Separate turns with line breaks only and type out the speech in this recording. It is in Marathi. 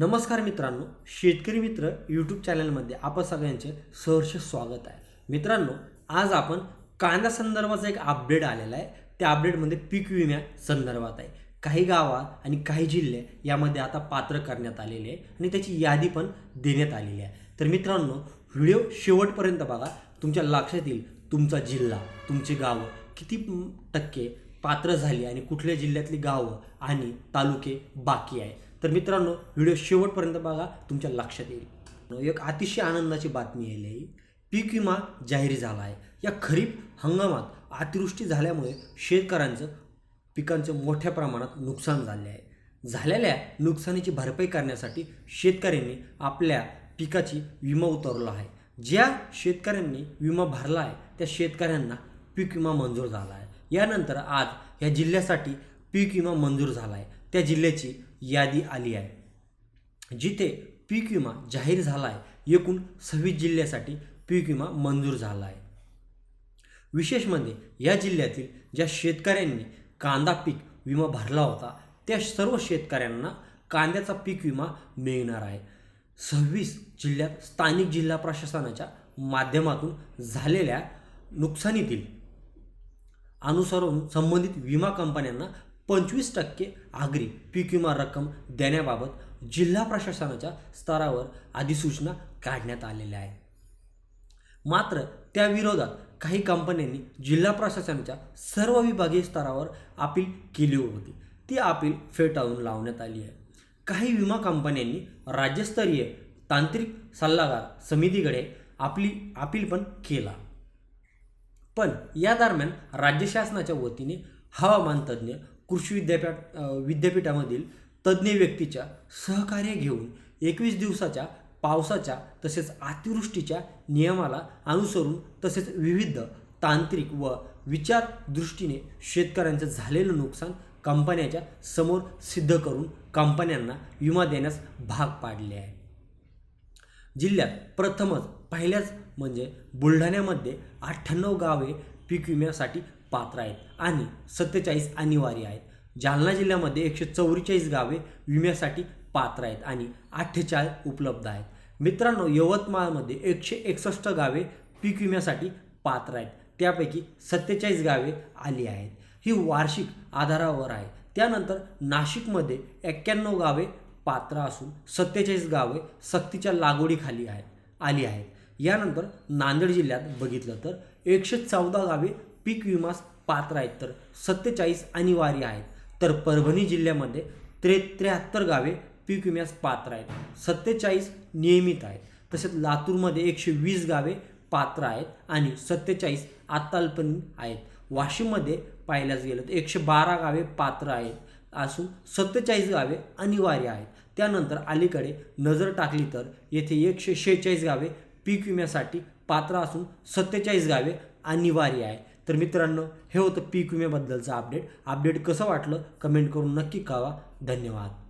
नमस्कार मित्रांनो शेतकरी मित्र यूट्यूब चॅनलमध्ये आपण सगळ्यांचे सहर्ष स्वागत आहे. मित्रांनो आज आपण कांदा संदर्भाचा एक अपडेट आलेला आहे. त्या अपडेटमध्ये पीक विम्या संदर्भात आहे. काही गावात आणि काही जिल्हे यामध्ये आता पात्र करण्यात आलेले आहे आणि त्याची यादी पण देण्यात आलेली आहे. तर मित्रांनो व्हिडिओ शेवटपर्यंत बघा. तुमच्या लक्षात येईल तुमचा जिल्हा तुमची गावं किती टक्के पात्र झाली आणि कुठल्या जिल्ह्यातली गावं आणि तालुके बाकी आहे. तर मित्रांनो व्हिडिओ शेवटपर्यंत बघा तुमच्या लक्षात येईल. एक अतिशय आनंदाची बातमी आली आहे पीक विमा जाहीर झाला आहे. या खरीप हंगामात अतिवृष्टी झाल्यामुळे शेतकऱ्यांचं पिकांचं मोठ्या प्रमाणात नुकसान झाले आहे. झालेल्या नुकसानीची भरपाई करण्यासाठी शेतकऱ्यांनी आपल्या पिकाची विमा उतरवला आहे. ज्या शेतकऱ्यांनी विमा भरला आहे त्या शेतकऱ्यांना पीक विमा मंजूर झाला आहे. यानंतर आज या जिल्ह्यासाठी पीक विमा मंजूर झाला आहे. त्या जिल्ह्याची यादी आली आहे. जिथे पीक विमा जाहीर झाला आहे एकूण सव्वीस जिल्ह्यासाठी पीक विमा मंजूर झाला आहे विशेष म्हणजे या जिल्ह्यातील ज्या शेतकऱ्यांनी कांदा पीक विमा भरला होता त्या सर्व शेतकऱ्यांना कांद्याचा पीक विमा मिळणार आहे. सव्वीस जिल्ह्यात स्थानिक जिल्हा प्रशासनाच्या माध्यमातून झालेल्या नुकसानीतील अनुसरून संबंधित विमा कंपन्यांना पंचवीस टक्के आगरी पीक विमा रक्कम देण्याबाबत जिल्हा प्रशासनाच्या स्तरावर अधिसूचना काढण्यात आलेल्या आहे. मात्र त्या विरोधात काही कंपन्यांनी जिल्हा प्रशासनाच्या सर्व विभागीय स्तरावर अपील केली होती. ती अपील फेटाळून लावण्यात आली आहे. काही विमा कंपन्यांनी राज्यस्तरीय तांत्रिक सल्लागार समितीकडे आपली अपील पण केला. पण या दरम्यान राज्य शासनाच्या वतीने हवामान तज्ज्ञ कृषी विद्यापीठ विद्यापीठामधील तज्ज्ञ व्यक्तीच्या सहकार्य घेऊन एकवीस दिवसाच्या पावसाच्या तसेच अतिवृष्टीच्या नियमाला अनुसरून तसेच विविध तांत्रिक व विचार दृष्टीने शेतकऱ्यांचं झालेलं नुकसान कंपन्याच्या समोर सिद्ध करून कंपन्यांना विमा देण्यास भाग पाडले आहे. जिल्ह्यात प्रथमच पहिल्याच म्हणजे बुलढाण्यामध्ये अठ्ठ्याण्णव गावे पीक विम्यासाठी पात्र आहेत आणि सत्तेचाळीस अनिवार्य आहेत. जालना जिल्ह्यामध्ये एकशे चौवेचाळीस गावे विम्यासाठी पात्र आहेत आणि अठ्ठेचाळीस उपलब्ध आहेत. मित्रांनो यवतमाळमध्ये एकशे एकसष्ट गावे पीक विम्यासाठी पात्र आहेत. त्यापैकी सत्तेचाळीस गावे आली आहेत. ही वार्षिक आधारावर आहे. त्यानंतर नाशिकमध्ये एक्क्याण्णव गावे पात्र असून सत्तेचाळीस गावे सक्तीच्या लागवडीखाली आहेत आली आहेत. यानंतर नांदेड जिल्ह्यात बघितलं तर एकशे चौदा गावे पीक विमास पात्र आहेत. तर सत्तेचाळीस अनिवार्य आहेत. तर परभणी जिल्ह्यामध्ये त्रे त्र्याहत्तर गावे पीक विम्यास पात्र आहेत. सत्तेचाळीस नियमित आहेत. तसेच लातूरमध्ये एकशे वीस गावे पात्र आहेत आणि सत्तेचाळीस आत्तालपण आहेत. वाशिममध्ये पाहिल्याच गेलं तर एकशे बारा गावे पात्र आहेत असून सत्तेचाळीस गावे अनिवार्य आहेत. त्यानंतर अलीकडे नजर टाकली तर येथे एकशे शेहेचाळीस गावे पीक विम्यासाठी पात्र असून सत्तेचाळीस गावे अनिवार्य आहे तर मित्रांनो हे होतं पीक विम्याबद्दलचं अपडेट अपडेट कसं वाटलं? कमेंट करून नक्की कळवा. धन्यवाद.